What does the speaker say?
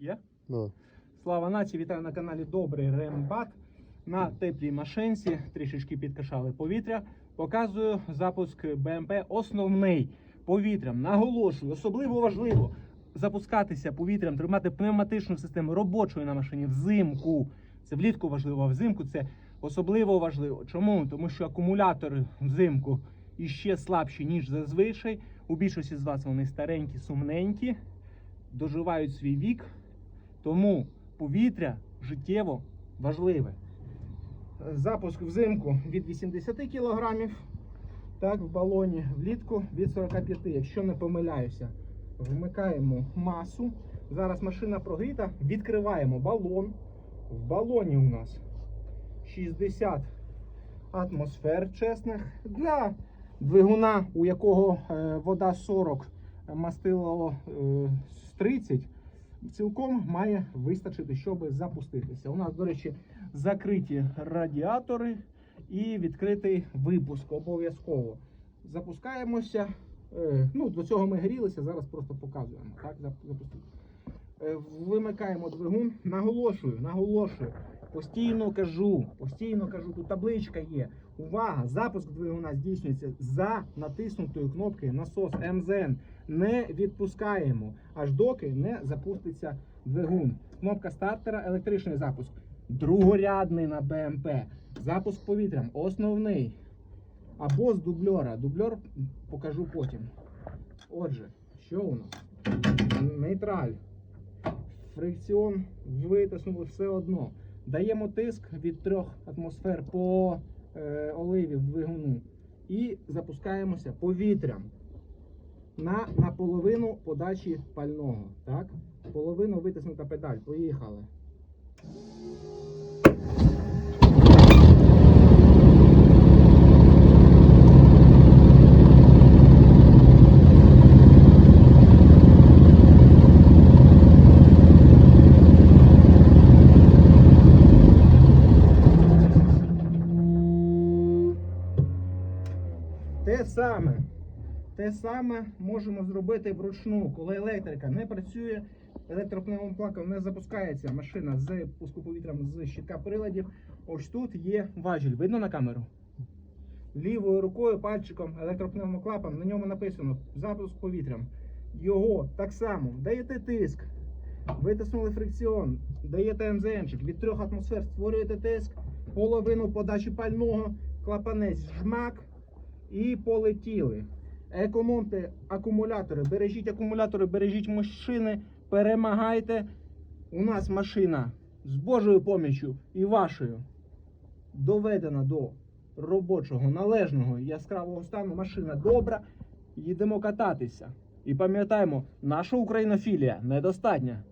Є? Ну, Слава нації, вітаю на каналі Добрий Рембат. На теплій машинці трішечки підкашали повітря. Показую запуск БМП основний повітрям. Наголошую, особливо важливо запускатися повітрям, тримати пневматичну систему робочою на машині взимку. Це влітку важливо, а взимку це особливо важливо. Чому? Тому що акумулятори взимку іще слабші, ніж зазвичай. У більшості з вас вони старенькі, сумненькі, доживають свій вік. Тому повітря життєво важливе. Запуск взимку від 80 кг, так, в балоні влітку від 45, якщо не помиляюся. Вмикаємо масу. Зараз машина прогріта, відкриваємо балон. В балоні у нас 60 атмосфер чесних. Для двигуна, у якого е, вода 40, мастило е, з 30 цілком має вистачити, щоб запуститися. У нас, до речі, закриті радіатори і відкритий випуск обов'язково. Запускаємося. Е, Ну, до цього ми грілися, зараз просто показуємо. Так, запустити. Е, Вимикаємо двигун. Наголошую, наголошую. Постійно кажу, постійно кажу, тут табличка є. Увага! Запуск двигуна здійснюється за натиснутою кнопкою насос МЗН. Не відпускаємо, аж доки не запуститься двигун. Кнопка стартера, електричний запуск. Другорядний на БМП. Запуск повітрям. Основний. Або з дубльора. Дубльор покажу потім. Отже, що у нас? Нейтраль. Фрикціон витиснули все одно. Даємо тиск від 3 атмосфер по е, оливі в двигуну. І запускаємося повітрям на, на половину подачі пального. Так? Половину витиснута педаль. Поїхали. Те саме. Те саме можемо зробити вручну, коли електрика не працює, електропневмоплаком не запускається машина з пуску повітрям з щитка приладів. Ось тут є важіль. Видно на камеру? Лівою рукою, пальчиком, електропневмоклапом, на ньому написано запуск повітрям. Його так само даєте тиск, витиснули фрикціон, даєте МЗНчик від 3 атмосфер, створюєте тиск, половину подачі пального, клапанець жмак і полетіли. Економте акумулятори, бережіть акумулятори, бережіть машини, перемагайте. У нас машина з Божою поміччю і вашою доведена до робочого, належного яскравого стану. Машина добра. Їдемо кататися. І пам'ятаємо, наша українофілія недостатня.